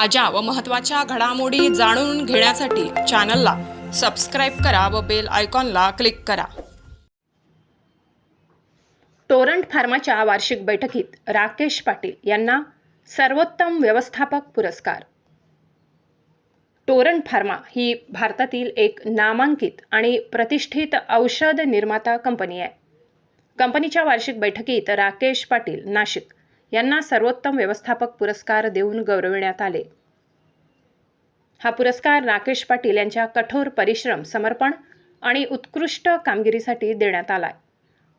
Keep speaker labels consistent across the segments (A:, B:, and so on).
A: ताज्या व महत्त्वाच्या घडामोडी जाणून घेण्यासाठी चॅनलला सबस्क्राईब करा व बेल आयकॉनला क्लिक करा. टोरंट फार्माच्या वार्षिक बैठकीत राकेश पाटील यांना सर्वोत्तम व्यवस्थापक पुरस्कार. टोरंट फार्मा ही भारतातील एक नामांकित आणि प्रतिष्ठित औषध निर्माता कंपनी आहे. कंपनीच्या वार्षिक बैठकीत राकेश पाटील नाशिक यांना सर्वोत्तम व्यवस्थापक पुरस्कार देऊन गौरविण्यात आले. हा पुरस्कार राकेश पाटील यांच्या कठोर परिश्रम समर्पण आणि उत्कृष्ट कामगिरीसाठी देण्यात आलाय.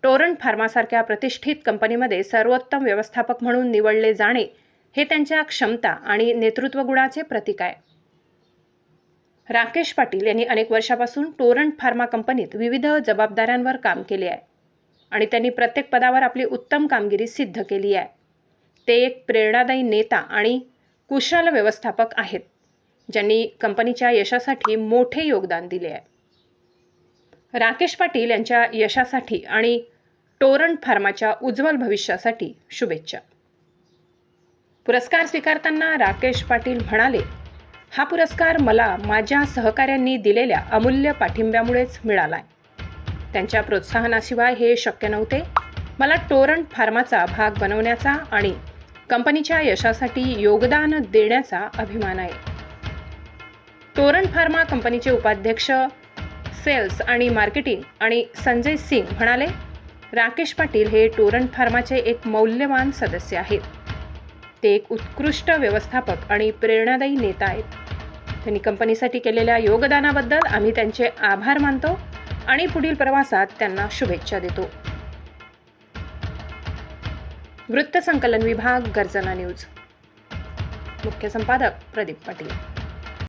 A: टोरंट फार्मासारख्या प्रतिष्ठित कंपनीमध्ये सर्वोत्तम व्यवस्थापक म्हणून निवडले जाणे हे त्यांच्या क्षमता आणि नेतृत्व गुणाचे प्रतीक आहे. राकेश पाटील यांनी अनेक वर्षापासून टोरंट फार्मा कंपनीत विविध जबाबदाऱ्यांवर काम केले आहे आणि त्यांनी प्रत्येक पदावर आपली उत्तम कामगिरी सिद्ध केली आहे. ते एक प्रेरणादायी नेता आणि कुशल व्यवस्थापक आहेत ज्यांनी कंपनीच्या यशासाठी मोठे योगदान दिले आहे. राकेश पाटील यांच्या यशासाठी आणि टोरंट फार्माच्या उज्ज्वल भविष्यासाठी शुभेच्छा. पुरस्कार स्वीकारताना राकेश पाटील म्हणाले हा पुरस्कार मला माझ्या सहकाऱ्यांनी दिलेल्या अमूल्य पाठिंब्यामुळेच मिळालाय. त्यांच्या प्रोत्साहनाशिवाय हे शक्य नव्हते. मला टोरंट फार्माचा भाग बनवण्याचा आणि कंपनीच्या यशासाठी योगदान देण्याचा अभिमान आहे. टोरंट फार्मा कंपनीचे उपाध्यक्ष सेल्स आणि मार्केटिंग आणि संजय सिंग म्हणाले राकेश पाटील हे टोरंट फार्माचे एक मौल्यवान सदस्य आहेत. ते एक उत्कृष्ट व्यवस्थापक आणि प्रेरणादायी नेता आहेत. त्यांनी कंपनीसाठी केलेल्या योगदानाबद्दल आम्ही त्यांचे आभार मानतो आणि पुढील प्रवासात त्यांना शुभेच्छा देतो. वृत्तसंकलन विभाग गर्जना न्यूज. मुख्य संपादक प्रदीप पाटील.